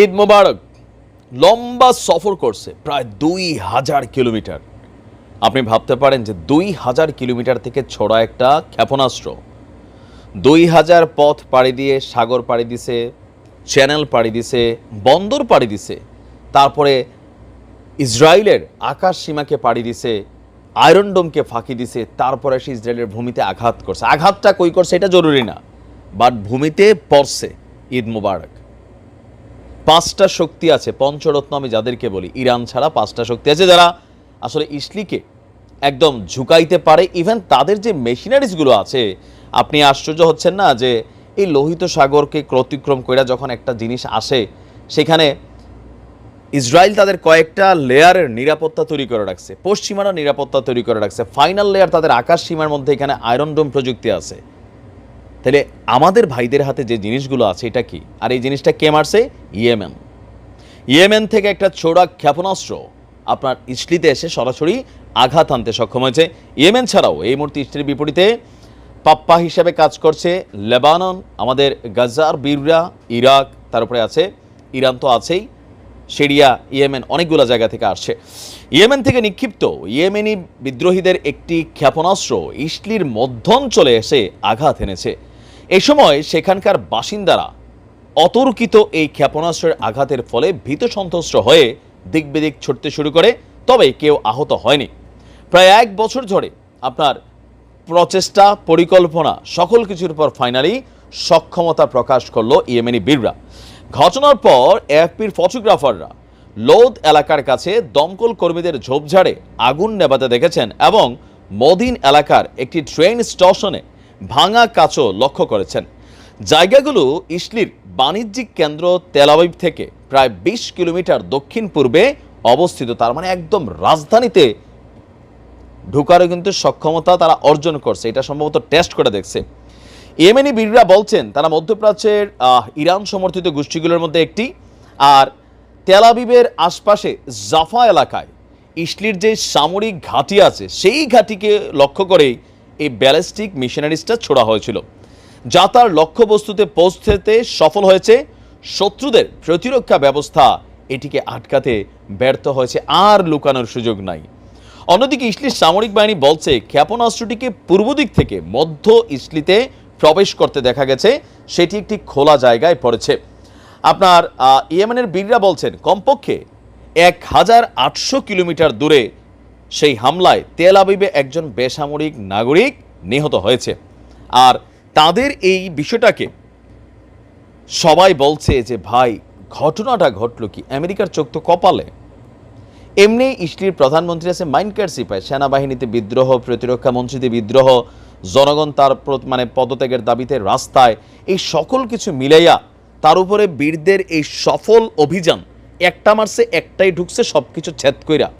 ঈদ মোবারক। লম্বা সফর করছে, প্রায় দুই হাজার কিলোমিটার। আপনি ভাবতে পারেন যে দুই হাজার কিলোমিটার থেকে ছড়া একটা ক্ষেপণাস্ত্র। দুই হাজার পথ পাড়ি দিয়ে সাগর পাড়ি দিছে, চ্যানেল পাড়ি দিছে, বন্দর পাড়ি দিছে, তারপরে ইসরায়েলের আকাশ সীমাকে পাড়ি দিছে, আয়রন ডোমকে ফাঁকি দিছে, তারপরে সে ইসরায়েলের ভূমিতে আঘাত করছে। আঘাতটা কই করছে এটা জরুরি না, বাট ভূমিতে পড়ছে ঈদ মুবারক। পাঁচটা শক্তি আছে, পঞ্চরত্ন আমি যাদেরকে বলি, ইরান ছাড়া পাঁচটা শক্তি আছে যারা আসলে ইসলিকে একদম ঝুঁকাইতে পারে। ইভেন তাদের যে মেশিনারিজগুলো আছে, আপনি আশ্চর্য হচ্ছেন না যে এই লোহিত সাগরকে অতিক্রম করে যখন একটা জিনিস আসে, সেখানে ইসরায়েল তাদের কয়েকটা লেয়ারের নিরাপত্তা তৈরি করে রাখছে, পশ্চিমারা নিরাপত্তা তৈরি করে রাখছে ফাইনাল লেয়ার তাদের আকাশ সীমার মধ্যে এখানে আয়রন ডোম প্রযুক্তি আছে। তাহলে আমাদের ভাইদের হাতে যে জিনিসগুলো আছে, এটা কি? আর এই জিনিসটা কে মারছে? ইয়েমেন। ইয়েমেন থেকে একটা ছোড়া ক্ষেপণাস্ত্র আপনার ইসলিতে এসে সরাসরি আঘাত আনতে সক্ষম হয়েছে। ইয়েমেন ছাড়াও এই মুহূর্তে ইসলির বিপরীতে পাপ্পা হিসেবে কাজ করছে লেবানন, আমাদের গাজার বীররা, ইরাক তার উপরে আছে, ইরান তো আছেই, সিরিয়া, ইয়েমেন, অনেকগুলো জায়গা থেকে আসছে। ইয়েমেন থেকে নিক্ষিপ্ত ইয়েমেনি বিদ্রোহীদের একটি ক্ষেপণাস্ত্র ইসলির মধ্যাঞ্চলে এসে আঘাত এনেছে। এ সময় সেখানকার বাসিন্দারা অতর্কিত এই ক্ষেপণাস্ত্রের আঘাতের ফলে ভীত সন্ত্রস্ত হয়ে দিক বিদিক ছুটতে শুরু করে, তবে কেউ আহত হয়নি। প্রায় এক বছর ধরে আপনার প্রচেষ্টা, পরিকল্পনা, সকল কিছুর পর ফাইনালি সক্ষমতা প্রকাশ করল ইয়েমেনি বীররা। ঘটনার পর এফপির ফটোগ্রাফাররা লোদ এলাকার কাছে দমকল কর্মীদের ঝোপঝাড়ে আগুন নেভাতে দেখেছেন এবং মদিন এলাকার একটি ট্রেন স্টেশনে ভাঙা কাচও লক্ষ্য করেছেন। জায়গাগুলো ইসলির বাণিজ্যিক কেন্দ্র তেলাবিব থেকে প্রায় বিশ কিলোমিটার দক্ষিণ পূর্বে অবস্থিত। তার মানে একদম রাজধানীতে ঢুকারও কিন্তু সক্ষমতা তারা অর্জন করছে। এটা সম্ভবত টেস্ট করে দেখছে। ইয়েমেনি বীররা বলছেন, তারা মধ্যপ্রাচ্যের ইরান সমর্থিত গোষ্ঠীগুলোর মধ্যে একটি। আর তেলাবিবের আশপাশে জাফা এলাকায় ইসলির যে সামরিক ঘাঁটি আছে, সেই ঘাঁটিকে লক্ষ্য করেই এই ব্যালিস্টিক মিশনারিজটা ছোড়া হয়েছিল। যা তার লক্ষ্যবস্তুতে পৌঁছতে সফল হয়েছে। শত্রুদের প্রতিরক্ষা ব্যবস্থা এটিকে আটকাতে ব্যর্থ হয়েছে, আর লুকানোর সুযোগ নাই। অন্যদিকে ইসলির সামরিক বাহিনী বলছে, ক্ষেপণাস্ত্রটিকে পূর্ব দিক থেকে মধ্য ইসলিতে প্রবেশ করতে দেখা গেছে। সেটি একটি খোলা জায়গায় পড়েছে। আপনার ইয়েমেনের বীররা বলছেন, কমপক্ষে এক হাজার আটশো কিলোমিটার দূরে সেই হামলায় তেল আবিবে একজন বেসামরিক নাগরিক নিহত হয়েছে। আর তাদের এই বিষয়টাকে সবাই বলছে যে, ভাই, ঘটনাটা ঘটলো কি? আমেরিকার চোখ তো কপালে। এমনি ইসলির প্রধানমন্ত্রী আছে মাইনকার সিপাই, সেনাবাহিনীতে বিদ্রোহ, প্রতিরক্ষা মন্ত্রীতে বিদ্রোহ, জনগণ তার মানে পদত্যাগের দাবিতে রাস্তায়, এই সকল কিছু মিলাইয়া তার উপরে বীরদের এই সফল অভিযান, একটা মারছে, একটাই ঢুকছে সব কিছু ছেদ কইরা।